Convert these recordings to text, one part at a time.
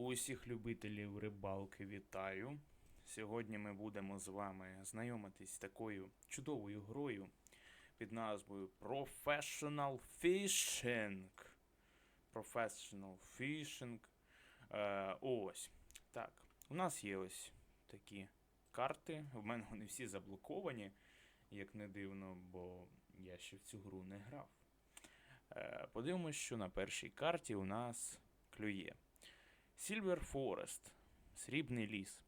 Усіх любителів рибалки вітаю. Сьогодні ми будемо з вами знайомитись з такою чудовою грою під назвою Professional Fishing. Professional Fishing. Е, ось. Так. У нас є ось такі карти. В мене вони всі заблоковані, як не дивно, бо я ще в цю гру не грав. Е, подивимось, що на першій карті у нас клює. Silver Forest, срібний ліс.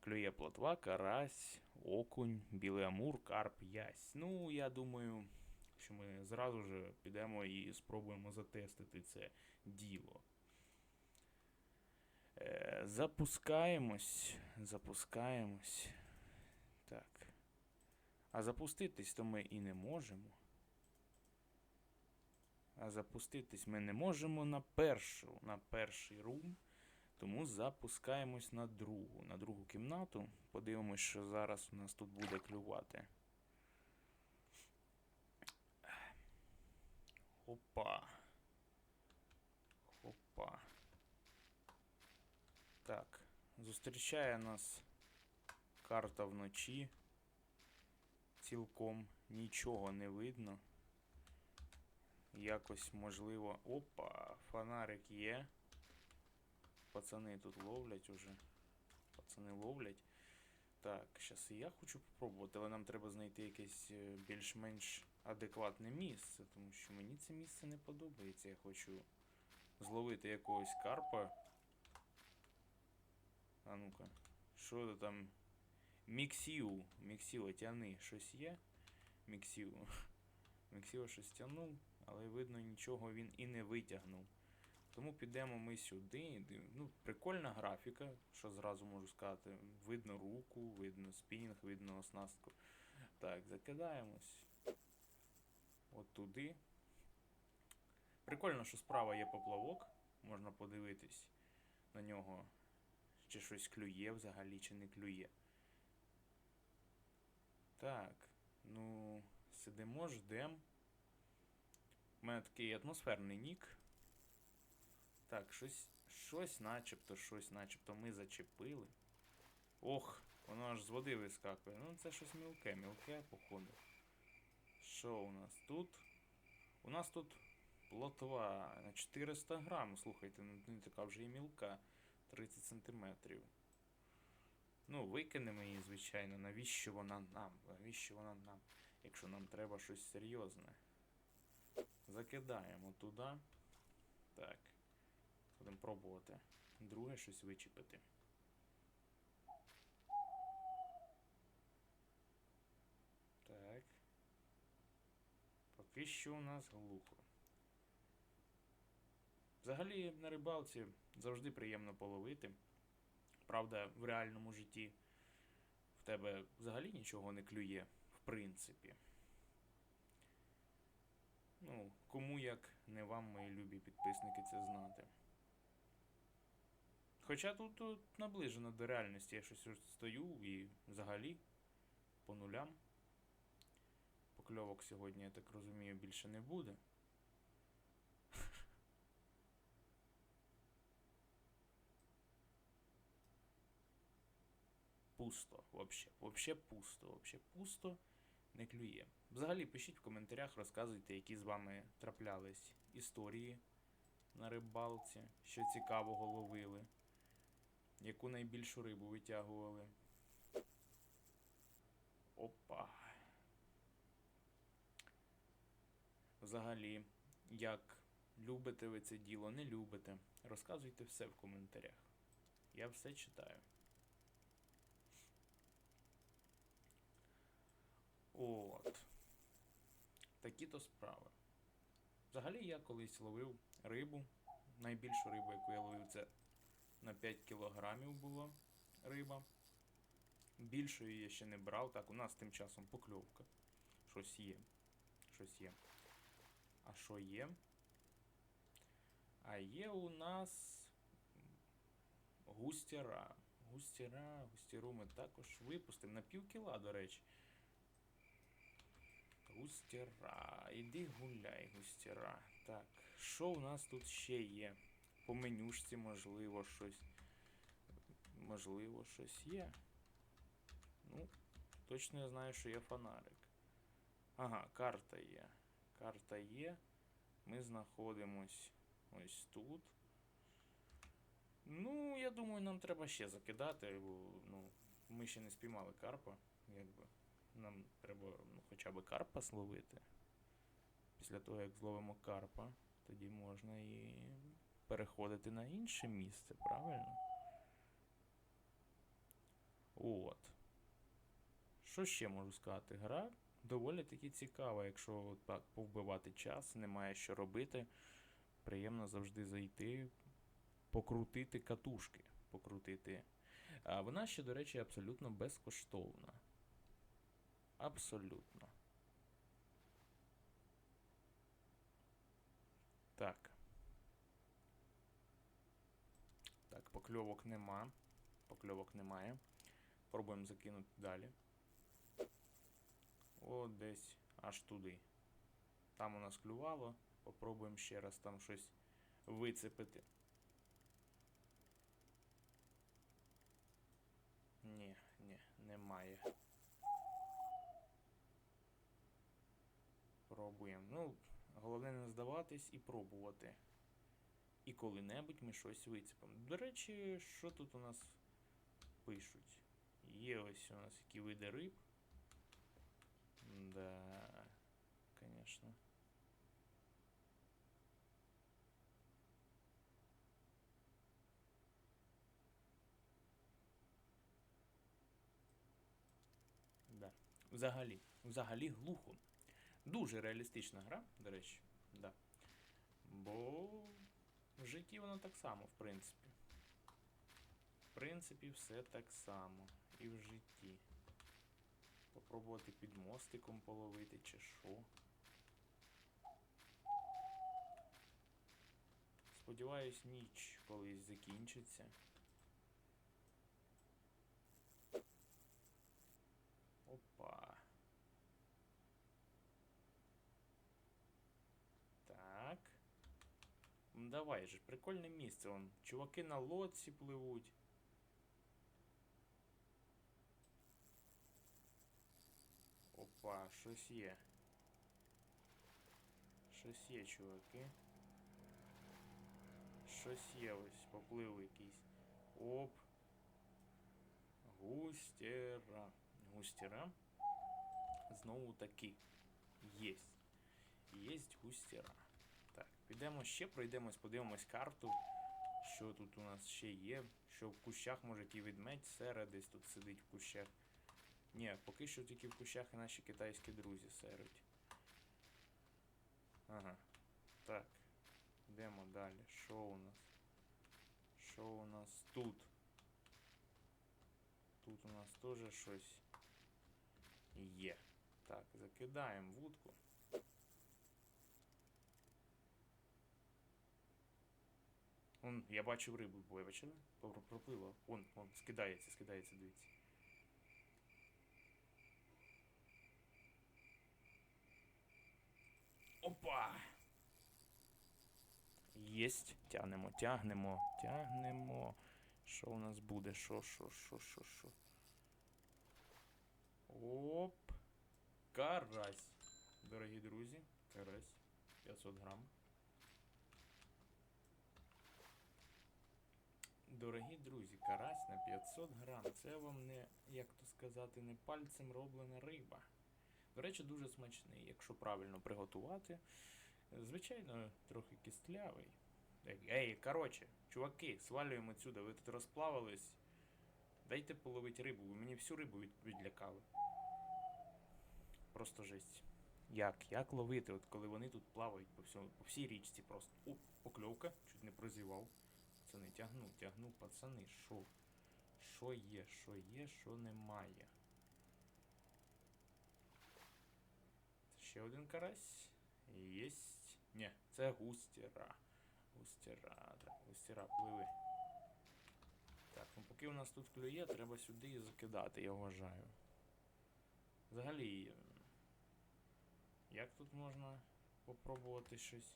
Клює плотва, карась, окунь, білий амур, карп, ясь. Ну, я думаю, що ми зразу ж підемо і спробуємо затестити це діло. Е, запускаємось. Запускаємось. Так. А запуститись то ми і не можемо. А запуститись ми не можемо на першу, на перший рум. Тому запускаємось на другу, на другу кімнату. Подивимось, що зараз у нас тут буде клювати. Опа. Опа. Так. Зустрічає нас карта вночі. Цілком нічого не видно. Якось можливо. Опа, фонарик є. Пацани тут ловлять уже. Пацани ловлять. Так, зараз і я хочу попробувати, але нам треба знайти якесь е, більш-менш адекватне місце, тому що мені це місце не подобається. Я хочу зловити якогось карпа. А ну-ка, що ти там? Міксів, Міксіо, тяни, щось є? Міксіо. Міксіо щось тягнув, але видно нічого він і не витягнув. Тому підемо ми сюди. Ну, прикольна графіка, що зразу можу сказати. Видно руку, видно спінінг, видно оснастку. Так, закидаємось. От туди. Прикольно, що справа є поплавок. Можна подивитись на нього, чи щось клює взагалі, чи не клює. Так, ну, сидимо, ждем. У мене такий атмосферний нік. Так, щось, щось начебто, щось начебто ми зачепили. Ох, воно аж з води вискакує. Ну це щось мілке, мілке, походу. Що у нас тут? У нас тут плотва на 400 грам. Слухайте, ну не така вже і мілка. 30 сантиметрів. Ну, викинемо її, звичайно. Навіщо вона нам? Навіщо вона нам? Якщо нам треба щось серйозне. Закидаємо туди. Так. Будемо пробувати. Друге щось вичепити. Так. Поки що у нас глухо. Взагалі на рибалці завжди приємно половити. Правда, в реальному житті в тебе взагалі нічого не клює, в принципі. Ну, кому як не вам, мої любі підписники, це знати. Хоча тут, тут наближено до реальності, я щось стою і взагалі по нулям. Покльовок сьогодні, я так розумію, більше не буде. Пусто, вообще. Вообще пусто, вообще пусто, не клює. Взагалі пишіть в коментарях, розказуйте, які з вами траплялись історії на рибалці, що цікавого ловили, яку найбільшу рибу витягували. Опа. Взагалі, як любите ви це діло, не любите. Розказуйте все в коментарях. Я все читаю. От. Такі то справи. Взагалі я колись ловив рибу. Найбільшу рибу, яку я ловив, це на 5 кілограмів була риба. Більшої я ще не брав. Так, у нас тим часом покльовка. Щось є. Щось є. А що є? А є у нас густяра. Густяра, густяру ми також випустимо на пів кіла, до речі. Густяра. Іди гуляй, густяра. Так, що у нас тут ще є? По менюшці, можливо, щось. Можливо, щось є. Ну, точно я знаю, що є фонарик. Ага, карта є. Карта є. Ми знаходимось ось тут. Ну, я думаю, нам треба ще закидати, бо ну, ми ще не спіймали карпа. Якби. Нам треба ну, хоча б карпа зловити. Після того, як зловимо карпа, тоді можна і переходити на інше місце, правильно? От. Що ще можу сказати? Гра доволі таки цікава, якщо так повбивати час, немає що робити. Приємно завжди зайти, покрутити катушки. Покрутити. А вона ще, до речі, абсолютно безкоштовна. Абсолютно. Так. Покльовок нема. Покльовок немає. Пробуємо закинути далі. О, десь аж туди. Там у нас клювало. Попробуємо ще раз там щось вицепити. Ні, ні, немає. Пробуємо. Ну, головне не здаватись і пробувати. І коли-небудь ми щось вицепимо. До речі, що тут у нас пишуть? Є ось у нас які види риб. Да, конечно. Да. Взагалі, взагалі глухо. Дуже реалістична гра, до речі. Да. Бо житті воно так само, в принципі. В принципі, все так само. І в житті. Попробувати під мостиком половити чи що. Сподіваюсь, ніч колись закінчиться. Ну, Давай же, прикольне місце. Вон, чуваки на лодці пливуть. Опа, щось є. Щось є, чуваки. Щось є ось, поплив якийсь. Оп. Густера. Густера. Знову таки. Єсть. Єсть густера. Так, підемо ще, пройдемось, подивимось карту. Що тут у нас ще є? Що в кущах, може, який ведмедь, сера десь тут сидить в кущах. Ні, поки що тільки в кущах і наші китайські друзі серуть. Ага. Так. Йдемо далі. Що у нас? Що у нас тут? Тут у нас теж щось є. Так, закидаємо вудку. Вон, я бачив рибу, ви бачили? Про- Пропливла. Вон, вон, скидається, скидається, дивіться. Опа! Єсть. Тягнемо, тягнемо, тягнемо. Що у нас буде? Що, що, що, що, що? Оп. Карась. Дорогі друзі, карась. 500 грам. Дорогі друзі, карась на 500 грам. Це вам не, як то сказати, не пальцем роблена риба. До речі, дуже смачний, якщо правильно приготувати. Звичайно, трохи кістлявий. Ей, коротше, чуваки, свалюємо отсюда, ви тут розплавались. Дайте половити рибу, ви мені всю рибу від, відлякали. Просто жесть. Як? Як ловити, от коли вони тут плавають по, всьому, по всій річці просто. О, покльовка, чуть не прозівав. Пацани, тягну, тягну, пацани, що? Що є, що є, що немає. Ще один карась. Єсть. Ні, це густера. Густера, так, густера, пливи. Так, ну поки у нас тут клює, треба сюди і закидати, я вважаю. Взагалі, як тут можна попробувати щось?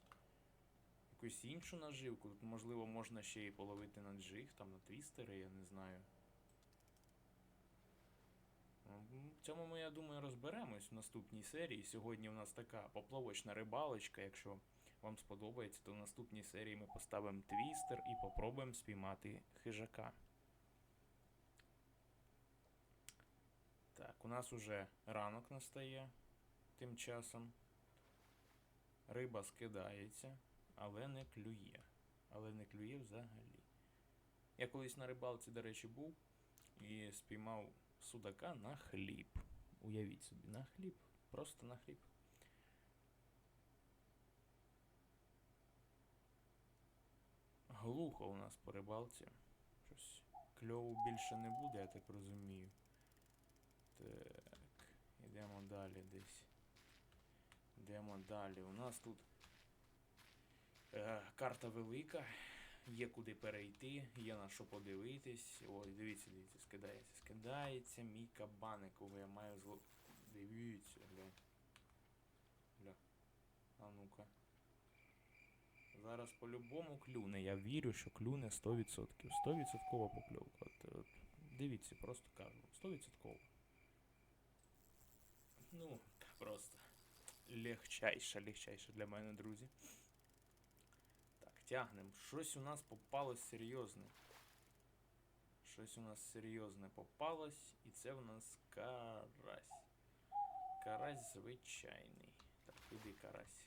Якусь іншу наживку. Тут, можливо, можна ще й половити на джиг, там на твістери, я не знаю. В цьому ми, я думаю, розберемось в наступній серії. Сьогодні у нас така поплавочна рибалочка. Якщо вам сподобається, то в наступній серії ми поставимо твістер і попробуємо спіймати хижака. Так, у нас уже ранок настає тим часом. Риба скидається, але не клює. Але не клює взагалі. Я колись на рибалці, до речі, був і спіймав судака на хліб. Уявіть собі, на хліб. Просто на хліб. Глухо у нас по рибалці. Щось кльову більше не буде, я так розумію. Так, йдемо далі десь. Йдемо далі. У нас тут карта велика, є куди перейти, є на що подивитись. Ой, дивіться, дивіться, скидається, скидається мій кабаник, кого я маю зло. Дивіться, гля. Гля. А ну-ка. Зараз по-любому клюне. Я вірю, що клюне 100%. 100% покльовка. Дивіться, просто кажу. 100%. Ну, просто легчайше, легчайше для мене, друзі. Тягнемо. Щось у нас попалось серйозне. Щось у нас серйозне попалось, і це в нас карась. Карась звичайний. Так, іди карась.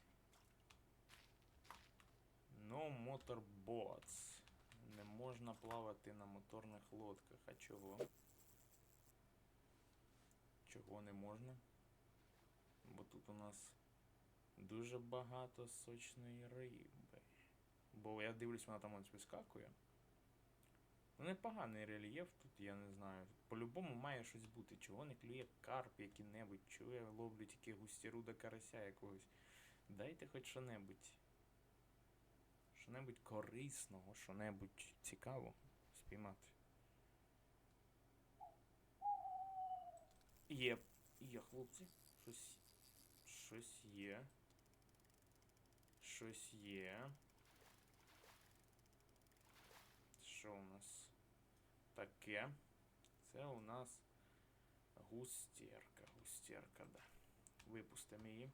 No motorboats. Не можна плавати на моторних лодках. А чого? Чого не можна? Бо тут у нас дуже багато сочної риби. Бо я дивлюсь, вона там ось вискакує. Ну, непоганий рельєф тут, я не знаю. По-любому має щось бути. Чого не клює карп який-небудь, чого я ловлю тільки густіруда карася якогось. Дайте хоч що-небудь. Що-небудь корисного, що-небудь цікаво спіймати. Є, є, хлопці. Щось. Щось є. Щось є. Що у нас таке? Це у нас густєрка. Густєрка, да. Випустимо її.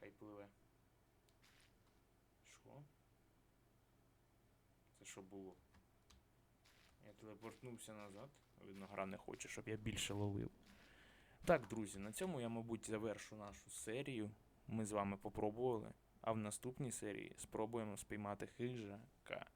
Хай пливе. Що? Це що було? Я телепортнувся назад. Видно, гра не хоче, щоб я більше ловив. Так, друзі, на цьому я, мабуть, завершу нашу серію. Ми з вами попробували. А в наступній серії спробуємо спіймати хижака.